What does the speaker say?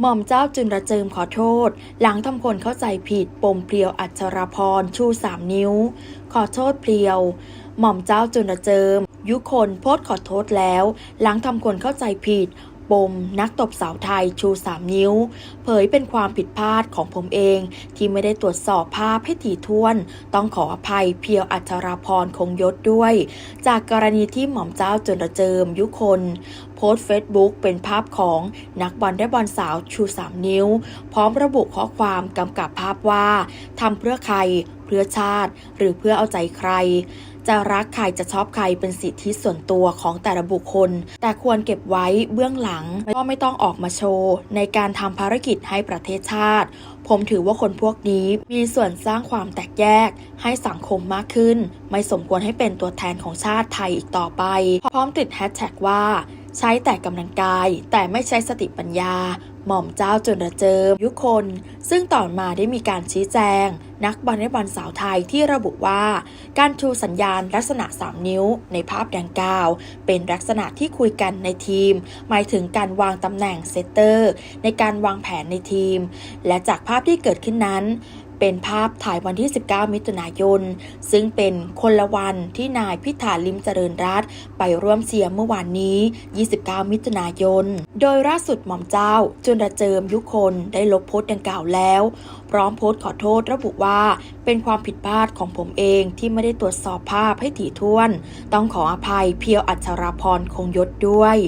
หม่อมเจ้าจุนระเจิมขอโทษ หลังทำคนเข้าใจผิดปมเพลียวอัชราพรชูสามนิ้ว ขอโทษเพลียว หม่อมเจ้าจุนระเจิม ยุคนโพสขอโทษแล้ว หลังทำคนเข้าใจผิด ปม นักตบสาวไทยชูสามนิ้ว เผยเป็นความผิดพลาดของผมเอง ที่ไม่ได้ตรวจสอบภาพให้ถี่ถ้วน ต้องขออภัยเพียวอัชราพรคงยศด้วย จากกรณีที่หม่อมเจ้าจนระเจิมยุคน โพสต์เฟซบุ๊กเป็นภาพของนักบอลได้บอลสาวชู 3 นิ้ว พร้อมระบุข้อความกำกับภาพว่าทำเพื่อใคร เพื่อชาติ หรือเพื่อเอาใจใคร จะรักใครจะชอบใครเป็นสิทธิส่วนตัวของแต่ละบุคคล แต่ควรเก็บไว้เบื้องหลังก็ไม่ต้องออกมาโชว์ ในการทำภารกิจให้ประเทศชาติ ผมถือว่าคนพวกนี้มีส่วนสร้างความแตกแยก ให้สังคมมากขึ้น ไม่สมควรให้เป็นตัวแทนของชาติไทยอีกต่อไป พร้อมติดแฮชแท็กว่า ใช้แต่กำลังกาย แต่ไม่ใช้สติปัญญา หม่อมเจ้าจนระเจิม ยุคน ซึ่งต่อมาได้มีการชี้แจง นักบอลเลย์บอลสาวไทยที่ระบุว่า การชูสัญญาณลักษณะ 3 นิ้ว ในภาพดังกล่าว เป็นลักษณะที่คุยกันในทีม หมายถึงการวางตำแหน่งเซตเตอร์ ในการวางแผนในทีม และจากภาพที่เกิดขึ้นนั้น เป็นภาพถ่ายวันที่ 19 มิถุนายน ซึ่งเป็นคนละวันที่นายพิธาลิมเจริญรัตไปร่วมเชียเมื่อวานนี้ 29 มิถุนายน โดยล่าสุดหม่อมเจ้า จุนระเจิมยุคนได้ลบโพสต์ดังกล่าวแล้ว พร้อมโพสต์ขอโทษระบุว่าเป็นความผิดพลาดของผมเองที่ไม่ได้ตรวจสอบภาพให้ถี่ถ้วน ต้องขออภัยเพียวอัชราพรคงยศด้วย